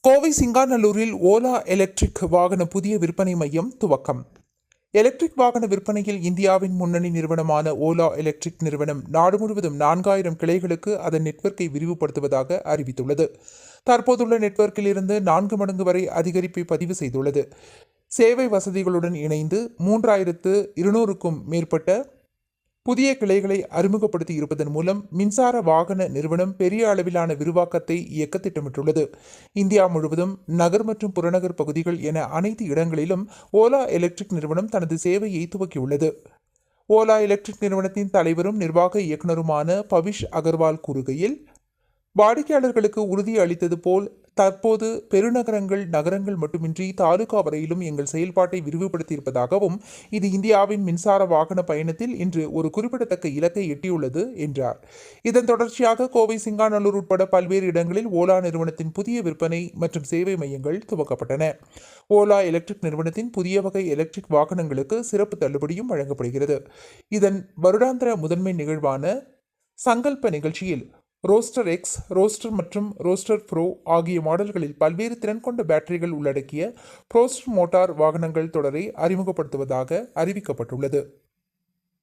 Kovai சிங்காநல்லூரில் Ola electric வாகன புதிய விற்பனை மையம் துவக்கம். எலக்ட்ரிக் வாகன விற்பனையில் இந்தியாவின் முன்னணி நிறுவனமான ஓலா எலக்ட்ரிக் நிறுவனம் நாடு முழுவதும் நான்காயிரம் கிளைகளுக்கு அதன் நெட்வொர்க்கை விரிவுபடுத்துவதாக அறிவித்துள்ளது. தற்போதுள்ள நெட்வொர்க்கில் இருந்து நான்கு மடங்கு வரை அதிகரிப்பை பதிவு செய்துள்ளது. சேவை வசதிகளுடன் இணைந்து மூன்றாயிரத்து இருநூறுக்கும் மேற்பட்ட புதிய கிளைகளை அறிமுகப்படுத்தி இருப்பதன் மூலம் மின்சார வாகன நிறுவனம் பெரிய அளவிலான விரிவாக்கத்தை இயக்க திட்டமிட்டுள்ளது. இந்தியா முழுவதும் நகர் மற்றும் புறநகர் பகுதிகள் என அனைத்து இடங்களிலும் ஓலா எலக்ட்ரிக் நிறுவனம் தனது சேவையை துவக்கியுள்ளது. ஓலா எலக்ட்ரிக் நிறுவனத்தின் தலைவரும் நிர்வாக இயக்குனருமான பவிஷ் அகர்வால் கூறுகையில் வாடிக்கையாளர்களுக்கு உறுதி அளித்தது போல் தற்போது பெருநகரங்கள் நகரங்கள் மட்டுமின்றி தாலுகா வரையிலும் எங்கள் செயல்பாட்டை விரிவுபடுத்தியிருப்பதாகவும் இது இந்தியாவின் மின்சார வாகன பயணத்தில் இன்று ஒரு குறிப்பிடத்தக்க இலக்கை எட்டியுள்ளது என்றார். இதன் தொடர்ச்சியாக கோவை சிங்காநல்லூர் உட்பட பல்வேறு இடங்களில் ஓலா நிறுவனத்தின் புதிய விற்பனை மற்றும் சேவை மையங்கள் துவக்கப்பட்டன. ஓலா எலக்ட்ரிக் நிறுவனத்தின் புதிய வகை எலக்ட்ரிக் வாகனங்களுக்கு சிறப்பு தள்ளுபடியும் வழங்கப்படுகிறது. இதன் வருடாந்திர முதன்மை நிகழ்வான சங்கல்ப நிகழ்ச்சியில் ரோஸ்டர் எக்ஸ் ரோஸ்டர் மற்றும் ரோஸ்டர் ப்ரோ ஆகிய மாடல்களில் பல்வேறு திறன் கொண்ட பேட்டரிகள் உள்ளடக்கிய ப்ரோஸ்டர் மோட்டார் வாகனங்கள் தொடரை அறிமுகப்படுத்துவதாக அறிவிக்கப்பட்டுள்ளது.